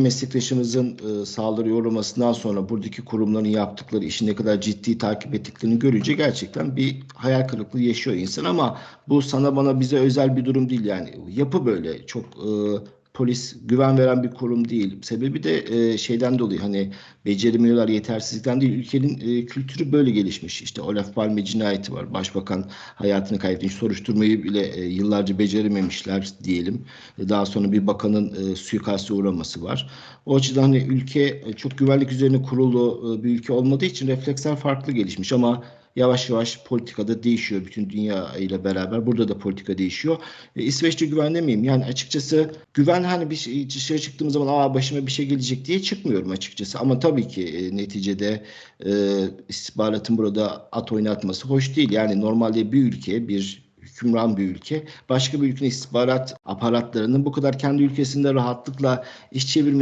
meslektaşımızın e, saldırıya uğramasından sonra buradaki kurumların yaptıkları işi ne kadar ciddi takip ettiklerini görünce gerçekten bir hayal kırıklığı yaşıyor insan. Ama bu sana bana bize özel bir durum değil. Yani yapı böyle. Çok e, polis güven veren bir kurum değil. Sebebi de e, şeyden dolayı hani beceremiyorlar yetersizlikten değil ülkenin e, kültürü böyle gelişmiş. İşte Olaf Palme cinayeti var. Başbakan hayatını kaybetmiş. Soruşturmayı bile e, yıllarca becerememişler diyelim. E, Daha sonra bir bakanın e, suikaste uğraması var. O açıdan hani ülke e, çok güvenlik üzerine kurulu e, bir ülke olmadığı için refleksler farklı gelişmiş ama yavaş yavaş politikada değişiyor bütün dünya ile beraber. Burada da politika değişiyor. E, İsveç'te güven demeyeyim. Yani açıkçası güven hani bir şey, dışarı çıktığım zaman aa başıma bir şey gelecek diye çıkmıyorum açıkçası. Ama tabii ki e, neticede e, istihbaratın burada at oynatması hoş değil. Yani normalde bir ülke bir hükümran bir ülke başka bir ülkenin istihbarat aparatlarının bu kadar kendi ülkesinde rahatlıkla iş çevirmesi